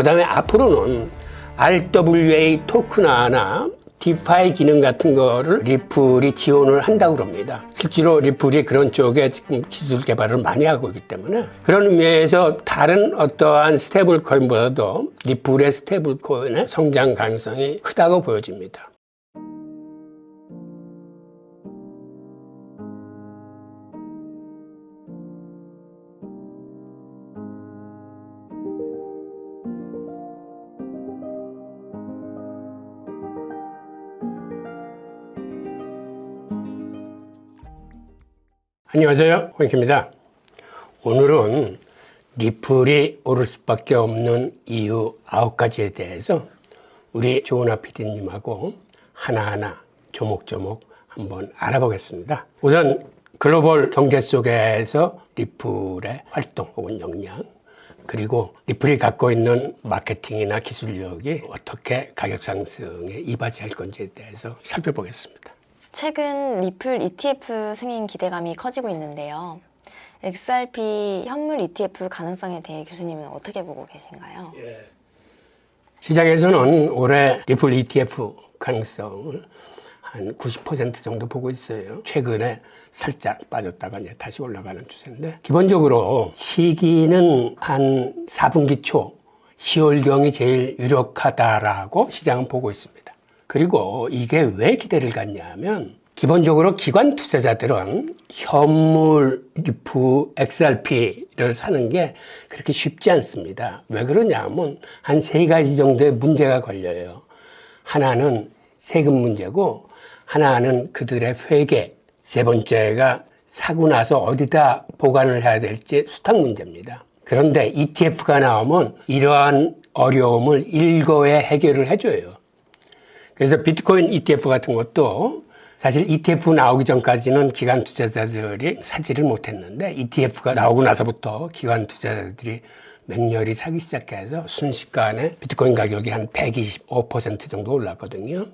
그 다음에 앞으로는 RWA 토크나나 디파이 기능 같은 거를 리플이 지원을 한다고 그럽니다. 실제로 리플이 그런 쪽에 지금 기술 개발을 많이 하고 있기 때문에 그런 의미에서 다른 어떠한 스테이블 코인보다도 리플의 스테이블 코인의 성장 가능성이 크다고 보여집니다. 안녕하세요. 홍익입니다. 오늘은 리플이 오를 수밖에 없는 이유 아홉 가지에 대해서 우리 조은아 PD님하고 하나하나 조목조목 한번 알아보겠습니다. 우선 글로벌 경제 속에서 리플의 활동 혹은 역량 그리고 리플이 갖고 있는 마케팅이나 기술력이 어떻게 가격 상승에 이바지할 건지에 대해서 살펴보겠습니다. 최근 리플 ETF 승인 기대감이 커지고 있는데요. XRP 현물 ETF 가능성에 대해 교수님은 어떻게 보고 계신가요? 시장에서는 올해 리플 ETF 가능성을 한 90% 정도 보고 있어요. 최근에 살짝 빠졌다가 이제 다시 올라가는 추세인데 기본적으로 시기는 한 4분기 초 10월경이 제일 유력하다라고 시장은 보고 있습니다. 그리고 이게 왜 기대를 갖냐면 기본적으로 기관 투자자들은 현물 리프 XRP를 사는 게 그렇게 쉽지 않습니다. 왜 그러냐면 한 세 가지 정도의 문제가 걸려요. 하나는 세금 문제고 하나는 그들의 회계, 세 번째가 사고 나서 어디다 보관을 해야 될지 수탁 문제입니다. 그런데 ETF가 나오면 이러한 어려움을 일거에 해결을 해줘요. 그래서 비트코인 ETF 같은 것도 사실 ETF 나오기 전까지는 기관 투자자들이 사지를 못했는데 ETF가 나오고 나서부터 기관 투자자들이 맹렬히 사기 시작해서 순식간에 비트코인 가격이 한 125% 정도 올랐거든요.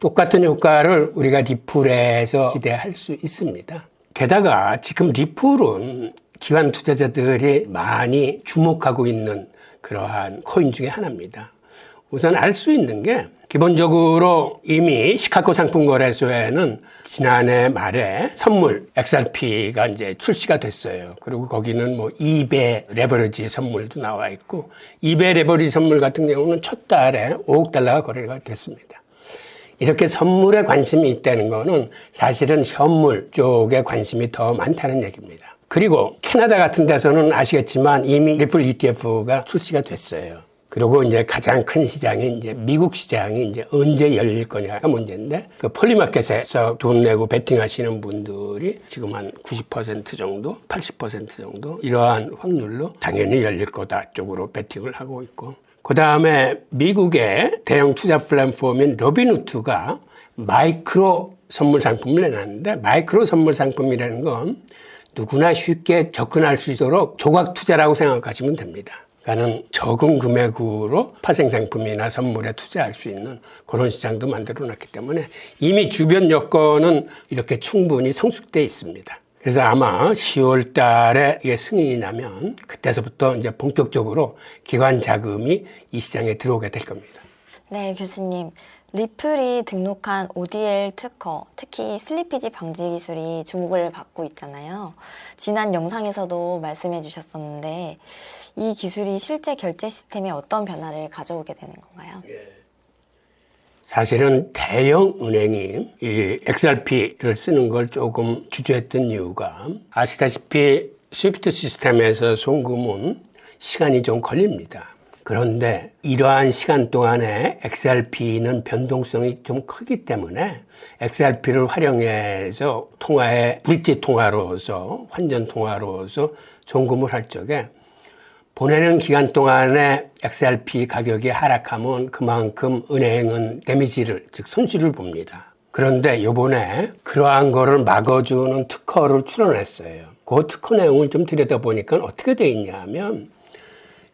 똑같은 효과를 우리가 리플에서 기대할 수 있습니다. 게다가 지금 리플은 기관 투자자들이 많이 주목하고 있는 그러한 코인 중에 하나입니다. 우선 알 수 있는 게 기본적으로 이미 시카고 상품거래소에는 지난해 말에 선물 XRP가 이제 출시가 됐어요. 그리고 거기는 뭐 2배 레버리지 선물도 나와 있고 2배 레버리지 선물 같은 경우는 첫 달에 5억 달러가 거래가 됐습니다. 이렇게 선물에 관심이 있다는 거는 사실은 현물 쪽에 관심이 더 많다는 얘기입니다. 그리고 캐나다 같은 데서는 아시겠지만 이미 리플 ETF가 출시가 됐어요. 그리고 이제 가장 큰 시장이 이제 미국 시장이 이제 언제 열릴 거냐가 문제인데 그 폴리마켓에서 돈 내고 베팅하시는 분들이 지금 한 90% 정도, 80% 정도 이러한 확률로 당연히 열릴 거다 쪽으로 베팅을 하고 있고 그 다음에 미국의 대형 투자 플랫폼인 로비누트가 마이크로 선물 상품을 내놨는데 마이크로 선물 상품이라는 건 누구나 쉽게 접근할 수 있도록 조각 투자라고 생각하시면 됩니다. 그러니까는 적은 금액으로 파생 상품이나 선물에 투자할 수 있는 그런 시장도 만들어 놨기 때문에 이미 주변 여건은 이렇게 충분히 성숙돼 있습니다. 그래서 아마 10월 달에 이게 승인이 나면 그때서부터 이제 본격적으로 기관 자금이 이 시장에 들어오게 될 겁니다. 네, 교수님. 리플이 등록한 ODL 특허, 특히 슬리피지 방지 기술이 주목을 받고 있잖아요. 지난 영상에서도 말씀해 주셨었는데 이 기술이 실제 결제 시스템에 어떤 변화를 가져오게 되는 건가요? 사실은 대형 은행이 이 XRP를 쓰는 걸 조금 주저했던 이유가 아시다시피 스위프트 시스템에서 송금은 시간이 좀 걸립니다. 그런데 이러한 시간 동안에 XRP는 변동성이 좀 크기 때문에 XRP를 활용해서 통화에 브릿지 통화로서 환전 통화로서 송금을 할 적에 보내는 기간 동안에 XRP 가격이 하락하면 그만큼 은행은 데미지를, 즉 손실을 봅니다. 그런데 요번에 그러한 거를 막아주는 특허를 출원했어요. 그 특허 내용을 좀 들여다보니까 어떻게 돼 있냐 하면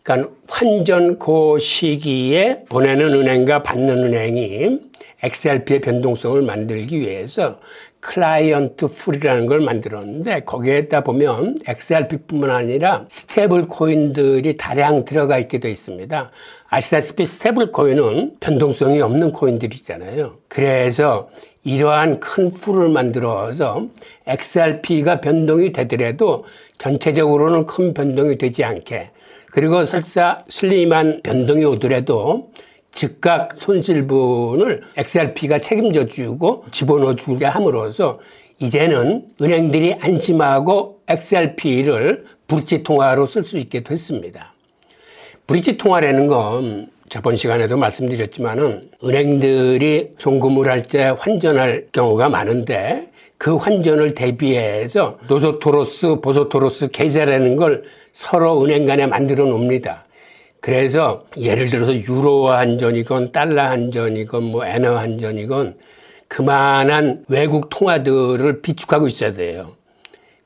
그러니까 환전 그 시기에 보내는 은행과 받는 은행이 XRP의 변동성을 만들기 위해서 클라이언트 풀이라는 걸 만들었는데 거기에다 보면 XRP뿐만 아니라 스테이블 코인들이 다량 들어가 있게 돼 있습니다. 아시다시피 스테이블 코인은 변동성이 없는 코인들이잖아요. 그래서 이러한 큰 풀을 만들어서 XRP가 변동이 되더라도 전체적으로는 큰 변동이 되지 않게 그리고 설사 슬림한 변동이 오더라도 즉각 손실분을 XRP가 책임져 주고 집어넣어 주게 함으로써 이제는 은행들이 안심하고 XRP를 브릿지 통화로 쓸 수 있게 됐습니다. 브릿지 통화라는 건 저번 시간에도 말씀드렸지만은 은행들이 송금을 할 때 환전할 경우가 많은데 그 환전을 대비해서 노소토로스, 보소토로스 계좌라는 걸 서로 은행 간에 만들어 놓습니다. 그래서 예를 들어서 유로 환전이건 달러 환전이건 뭐 엔화 환전이건 그만한 외국 통화들을 비축하고 있어야 돼요.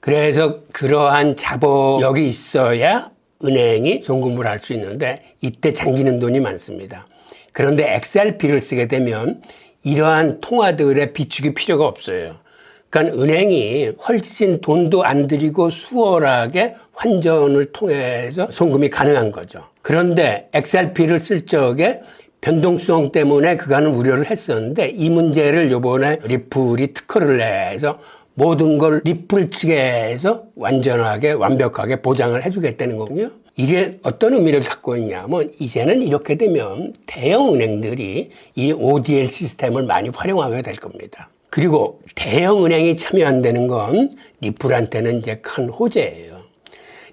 그래서 그러한 자본력이 있어야 은행이 송금을 할 수 있는데 이때 잠기는 돈이 많습니다. 그런데 XRP를 쓰게 되면 이러한 통화들의 비축이 필요가 없어요. 그러니까 은행이 훨씬 돈도 안 들이고 수월하게 환전을 통해서 송금이 가능한 거죠. 그런데 XRP를 쓸 적에 변동성 때문에 그간은 우려를 했었는데 이 문제를 요번에 리플이 특허를 내서 모든 걸 리플 측에서 완전하게 완벽하게 보장을 해주겠다는 거군요. 이게 어떤 의미를 갖고 있냐면 이제는 이렇게 되면 대형 은행들이 이 ODL 시스템을 많이 활용하게 될 겁니다. 그리고 대형 은행이 참여한다는 건 리플한테는 이제 큰 호재예요.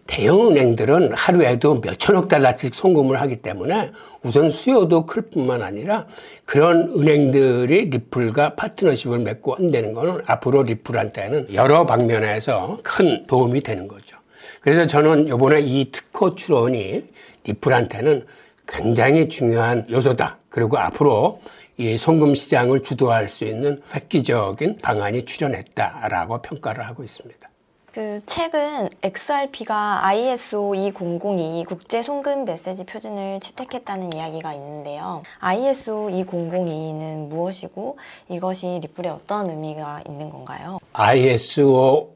대형 은행들은 하루에도 몇천억 달러씩 송금을 하기 때문에 우선 수요도 클 뿐만 아니라 그런 은행들이 리플과 파트너십을 맺고 한다는 것은 앞으로 리플한테는 여러 방면에서 큰 도움이 되는 거죠. 그래서 저는 이번에 이 특허 출원이 리플한테는 굉장히 중요한 요소다. 그리고 앞으로 이 송금 시장을 주도할 수 있는 획기적인 방안이 출현했다라고 평가를 하고 있습니다. 그 최근 XRP가 ISO 2002 국제 송금 메시지 표준을 채택했다는 이야기가 있는데요. ISO 2002는 무엇이고 이것이 리플에 어떤 의미가 있는 건가요? ISO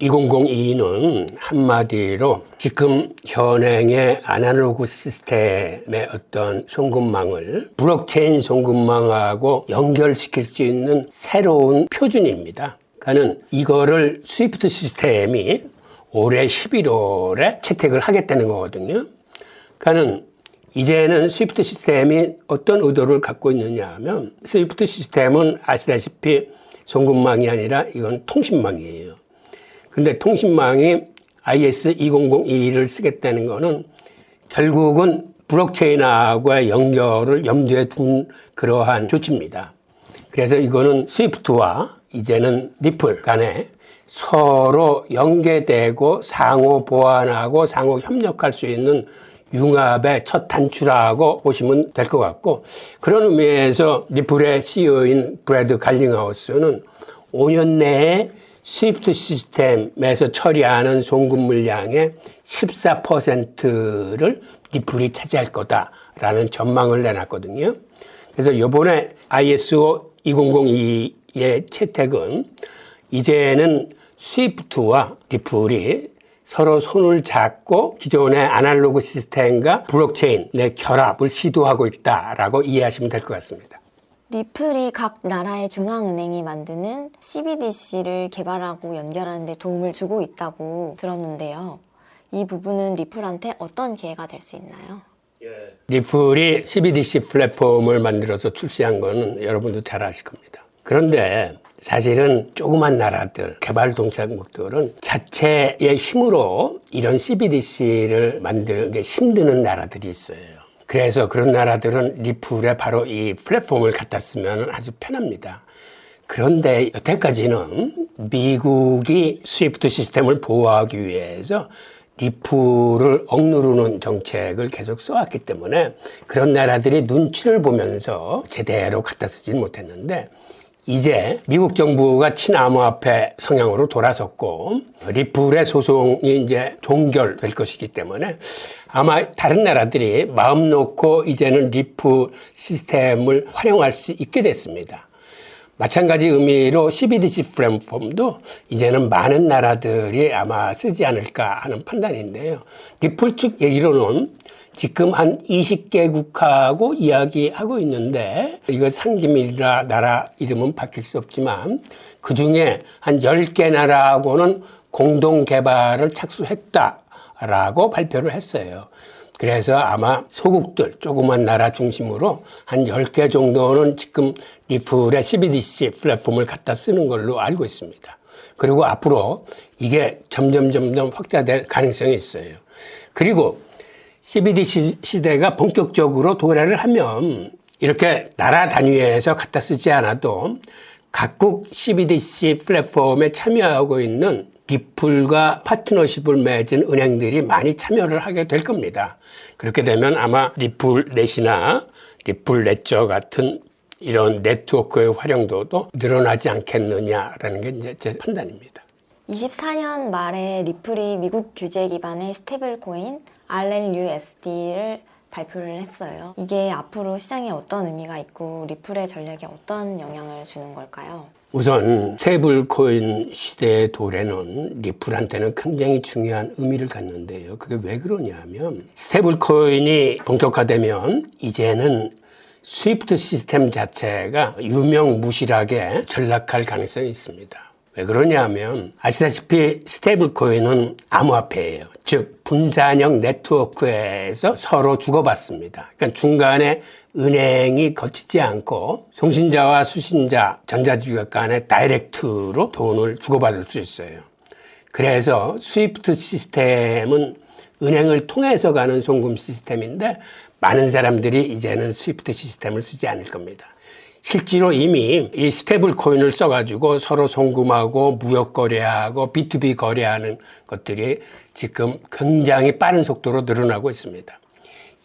2002는 한마디로 지금 현행의 아날로그 시스템의 어떤 송금망을 블록체인 송금망하고 연결시킬 수 있는 새로운 표준입니다. 그러니까는 이거를 스위프트 시스템이 올해 11월에 채택을 하겠다는 거거든요. 그러니까는 이제는 스위프트 시스템이 어떤 의도를 갖고 있느냐 하면 스위프트 시스템은 아시다시피 송금망이 아니라 이건 통신망이에요. 근데 통신망이 IS 2002를 쓰겠다는 거는 결국은 블록체인하고의 연결을 염두에 둔 그러한 조치입니다. 그래서 이거는 스위프트와 이제는 리플 간에 서로 연계되고 상호 보완하고 상호 협력할 수 있는 융합의 첫 단추라고 보시면 될 것 같고 그런 의미에서 리플의 CEO인 브래드 갈링하우스는 5년 내에 스위프트 시스템에서 처리하는 송금 물량의 14%를 리플이 차지할 거다라는 전망을 내놨거든요. 그래서 이번에 ISO 2002의 채택은 이제는 스위프트와 리플이 서로 손을 잡고 기존의 아날로그 시스템과 블록체인의 결합을 시도하고 있다라고 이해하시면 될 것 같습니다. 리플이 각 나라의 중앙은행이 만드는 CBDC를 개발하고 연결하는 데 도움을 주고 있다고 들었는데요. 이 부분은 리플한테 어떤 기회가 될 수 있나요? 리플이 CBDC 플랫폼을 만들어서 출시한 거는 여러분도 잘 아실 겁니다. 그런데 사실은 조그만 나라들, 개발동산국들은 자체의 힘으로 이런 CBDC를 만들기 힘드는 나라들이 있어요. 그래서 그런 나라들은 리플에 바로 이 플랫폼을 갖다 쓰면 아주 편합니다. 그런데 여태까지는 미국이 스위프트 시스템을 보호하기 위해서 리플을 억누르는 정책을 계속 써왔기 때문에 그런 나라들이 눈치를 보면서 제대로 갖다 쓰지는 못했는데 이제 미국 정부가 친암호화폐 성향으로 돌아섰고 리플의 소송이 이제 종결될 것이기 때문에 아마 다른 나라들이 마음 놓고 이제는 리플 시스템을 활용할 수 있게 됐습니다. 마찬가지 의미로 CBDC 플랫폼도 이제는 많은 나라들이 아마 쓰지 않을까 하는 판단인데요. 리플 측 얘기로는 지금 한 20개국하고 이야기하고 있는데 이거 상기밀이라 나라 이름은 바뀔 수 없지만 그 중에 한 10개 나라하고는 공동 개발을 착수했다라고 발표를 했어요. 그래서 아마 소국들, 조그만 나라 중심으로 한 10개 정도는 지금 리플의 CBDC 플랫폼을 갖다 쓰는 걸로 알고 있습니다. 그리고 앞으로 이게 점점 점점 확대될 가능성이 있어요. 그리고 CBDC 시대가 본격적으로 도래를 하면 이렇게 나라 단위에서 갖다 쓰지 않아도 각국 CBDC 플랫폼에 참여하고 있는 리플과 파트너십을 맺은 은행들이 많이 참여를 하게 될 겁니다. 그렇게 되면 아마 리플 넷이나 리플 넷저 같은 이런 네트워크의 활용도도 늘어나지 않겠느냐라는 게 이제 제 판단입니다. 24년 말에 리플이 미국 규제 기반의 스테이블 코인 RLUSD를 발표를 했어요. 이게 앞으로 시장에 어떤 의미가 있고 리플의 전략에 어떤 영향을 주는 걸까요? 우선 스테이블코인 시대의 도래는 리플한테는 굉장히 중요한 의미를 갖는데요. 그게 왜 그러냐면 스테이블코인이 본격화되면 이제는 스위프트 시스템 자체가 유명무실하게 전락할 가능성이 있습니다. 왜 그러냐면 아시다시피 스테이블 코인은 암호화폐예요. 즉 분산형 네트워크에서 서로 주고받습니다. 그러니까 중간에 은행이 거치지 않고 송신자와 수신자 전자지휘 간에 다이렉트로 돈을 주고받을 수 있어요. 그래서 스위프트 시스템은 은행을 통해서 가는 송금 시스템인데 많은 사람들이 이제는 스위프트 시스템을 쓰지 않을 겁니다. 실제로 이미 이 스테이블 코인을 써가지고 서로 송금하고 무역 거래하고 B2B 거래하는 것들이 지금 굉장히 빠른 속도로 늘어나고 있습니다.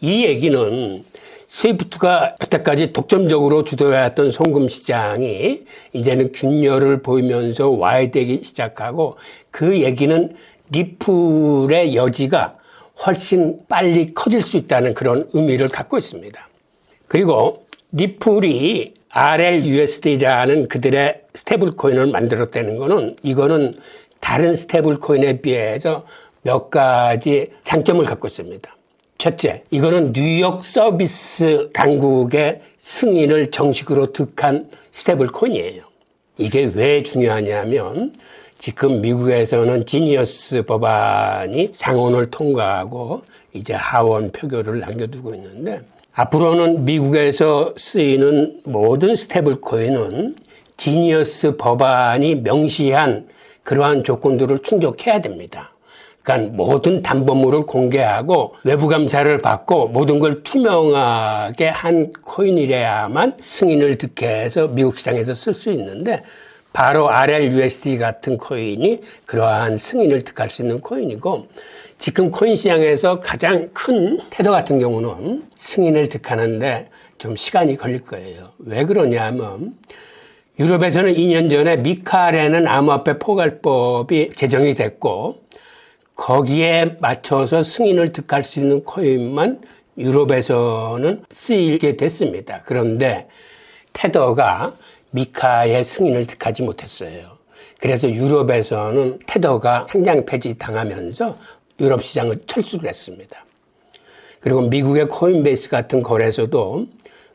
이 얘기는 스위프트가 여태까지 독점적으로 주도해왔던 송금 시장이 이제는 균열을 보이면서 와해되기 시작하고 그 얘기는 리플의 여지가 훨씬 빨리 커질 수 있다는 그런 의미를 갖고 있습니다. 그리고 리플이 RLUSD라는 그들의 스테이블 코인을 만들었다는 거는 이거는 다른 스테이블 코인에 비해서 몇 가지 장점을 갖고 있습니다. 첫째, 이거는 뉴욕 서비스 당국의 승인을 정식으로 득한 스테이블 코인이에요. 이게 왜 중요하냐면 지금 미국에서는 지니어스 법안이 상원을 통과하고 이제 하원 표결을 남겨두고 있는데 앞으로는 미국에서 쓰이는 모든 스테이블 코인은 지니어스 법안이 명시한 그러한 조건들을 충족해야 됩니다. 그러니까 모든 담보물을 공개하고 외부 감사를 받고 모든 걸 투명하게 한 코인이래야만 승인을 득해서 미국 시장에서 쓸 수 있는데 바로 RLUSD 같은 코인이 그러한 승인을 득할 수 있는 코인이고 지금 코인 시장에서 가장 큰 테더 같은 경우는 승인을 득하는데 좀 시간이 걸릴 거예요. 왜 그러냐면 유럽에서는 2년 전에 미카라는 암호화폐 포괄법이 제정이 됐고 거기에 맞춰서 승인을 득할 수 있는 코인만 유럽에서는 쓰이게 됐습니다. 그런데 테더가 미카의 승인을 득하지 못했어요. 그래서 유럽에서는 테더가 상장 폐지 당하면서 유럽 시장을 철수를 했습니다. 그리고 미국의 코인베이스 같은 거래소도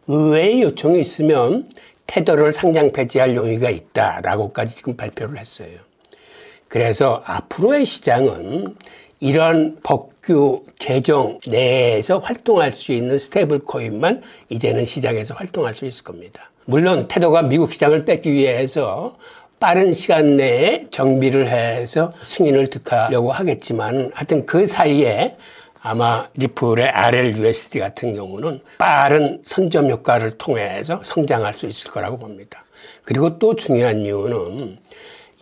의외의 요청이 있으면 테더를 상장 폐지할 용의가 있다라고까지 지금 발표를 했어요. 그래서 앞으로의 시장은 이런 법규 제정 내에서 활동할 수 있는 스테이블 코인만 이제는 시장에서 활동할 수 있을 겁니다. 물론 테더가 미국 시장을 뺏기 위해서 빠른 시간 내에 정비를 해서 승인을 득하려고 하겠지만 하여튼 그 사이에 아마 리플의 RLUSD 같은 경우는 빠른 선점 효과를 통해서 성장할 수 있을 거라고 봅니다. 그리고 또 중요한 이유는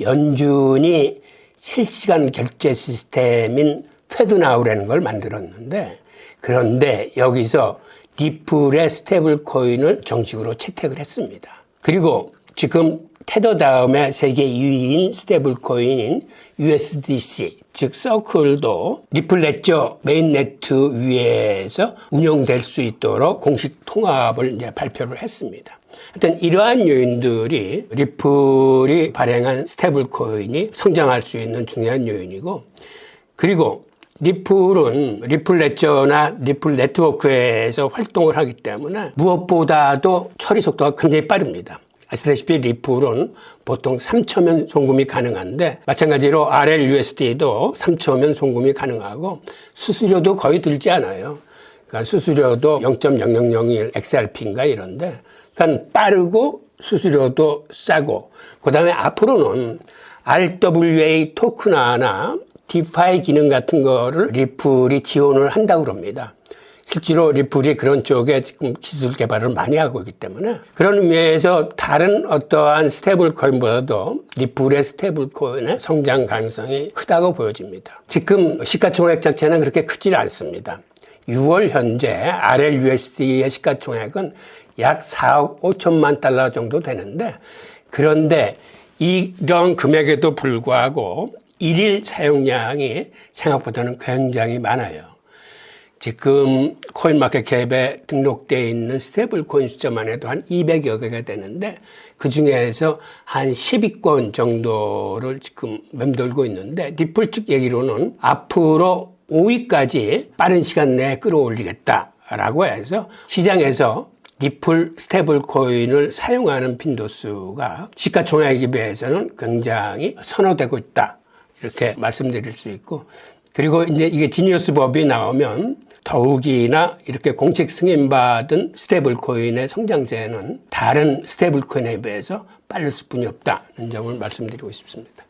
연준이 실시간 결제 시스템인 페드나우라는 걸 만들었는데 그런데 여기서 리플의 스테이블 코인을 정식으로 채택을 했습니다. 그리고 지금 테더 다음에 세계 2위인 스테이블 코인인 USDC, 즉 서클도 리플 레저 메인 네트 위에서 운영될 수 있도록 공식 통합을 이제 발표를 했습니다. 하여튼 이러한 요인들이 리플이 발행한 스테이블 코인이 성장할 수 있는 중요한 요인이고 그리고 리플은 리플 레저나 리플 네트워크에서 활동을 하기 때문에 무엇보다도 처리 속도가 굉장히 빠릅니다. 아시다시피 리플은 보통 3초면 송금이 가능한데 마찬가지로 RLUSD도 3초면 송금이 가능하고 수수료도 거의 들지 않아요. 그러니까 수수료도 0.0001 XRP인가 이런데 그러니까 빠르고 수수료도 싸고 그 다음에 앞으로는 RWA 토큰화나 디파이 기능 같은 거를 리플이 지원을 한다고 그럽니다. 실제로 리플이 그런 쪽에 지금 기술 개발을 많이 하고 있기 때문에 그런 의미에서 다른 어떠한 스테이블 코인보다도 리플의 스테이블 코인의 성장 가능성이 크다고 보여집니다. 지금 시가총액 자체는 그렇게 크질 않습니다. 6월 현재 RLUSD의 시가총액은 약 4억 5천만 달러 정도 되는데 그런데 이런 금액에도 불구하고 일일 사용량이 생각보다는 굉장히 많아요. 지금 코인마켓캡에 등록되어 있는 스테이블 코인 숫자만 해도 한 200여 개가 되는데 그 중에서 한 10위권 정도를 지금 맴돌고 있는데 리플 측 얘기로는 앞으로 5위까지 빠른 시간 내에 끌어올리겠다라고 해서 시장에서 리플 스테이블 코인을 사용하는 빈도수가 시가총액에 비해서는 굉장히 선호되고 있다. 이렇게 말씀드릴 수 있고 그리고 이제 이게 지니어스 법이 나오면 더욱이나 이렇게 공식 승인받은 스테이블 코인의 성장세는 다른 스테이블 코인에 비해서 빠를 수뿐이 없다는 점을 말씀드리고 싶습니다.